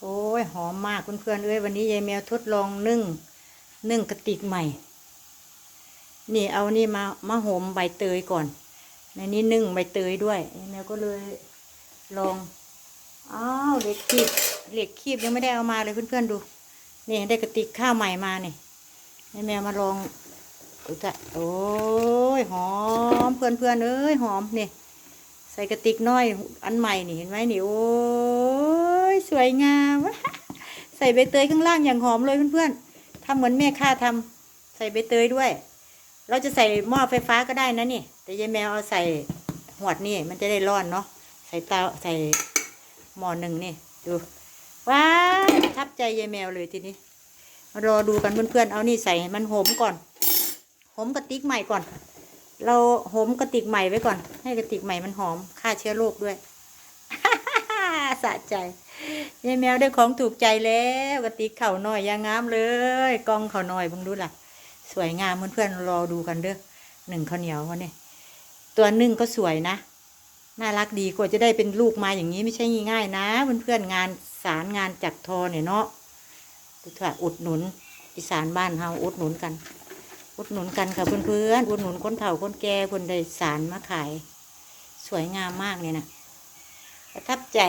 โอ้ยหอมมากเพื่อนๆเอ้ยวันนี้ยายแมวทดลองนึ่งนึ่งกระติกใหม่ นี่เอานี่มามาโหมใบเตยก่อน ในนี้นึ่งใบเตยด้วยยายแมวก็เลยลองอ้าวเหล็กคีบเหล็กคีบยังไม่ได้เอามาเลยเพื่อนๆดูนี่ได้กระติกข้าวใหม่มาเนี่ยยายแมวมาลองอุยตะโอ้ยหอมเพื่อนๆเอ้ยหอมนี่ใส่กระติกน้อยอันใหม่นี่เห็นไหมนี่โอ้ย สวยงามใส่ใบเตยข้างล่างอย่างหอมเลยเพื่อนๆทำเหมือนแม่ข้าทำใส่ใบเตยด้วย เราจะใส่หม้อไฟฟ้าก็ได้นะนี่ แต่ยายแมวเอาใส่หวดนี่มันจะได้ร้อนเนาะใส่เตาใส่หม้อหนึ่งนี่ดูว้าทับใจยายแมวเลยทีนี้มารอดูกันเพื่อนๆ เอานี่ใส่มันหอมก่อนหอมกระติกใหม่ก่อน เราหอมกระติกใหม่ไว้ก่อน ให้กระติกใหม่มันหอมฆ่าเชื้อโรคด้วย สะใจยายแมวได้ของถูกใจแล้วกระติกเข่าน้อยยางงามเลยกองเข่าน้อยบังดูล่ะ สวยงามเพื่อนๆรอดูกันเด้อหนึ่งข้าวเหนียววันนี้ตัวนึ่งก็สวยนะ น่ารักดีกว่าจะได้เป็นลูกมาอย่างนี้ไม่ใช่ง่ายๆนะเพื่อนๆงานสารงานจักทอเนี่ยเนาะถืออุดหนุนอีสานบ้านเฮาอุดหนุนกัน อุดหนุนกันค่ะเพื่อนๆอุดหนุนคนเฒ่าคนแก่คนใดสารมาขาย สวยงามมากเลยนะ ประทับใจ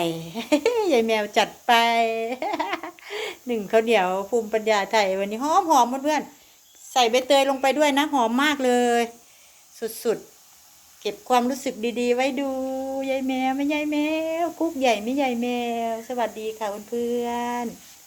ยายแมวจัดไปหนึ่งข้าวเหนียวภูมิปัญญาไทยวันนี้หอมหอมเพื่อนๆใส่ใบเตยลงไปด้วยนะหอมมากเลย สุดๆ เก็บความรู้สึกดีๆ ไว้ดูยายแมวไม่ยายแมว คุกใหญ่ไม่ยายแมว สวัสดีค่ะเพื่อนๆ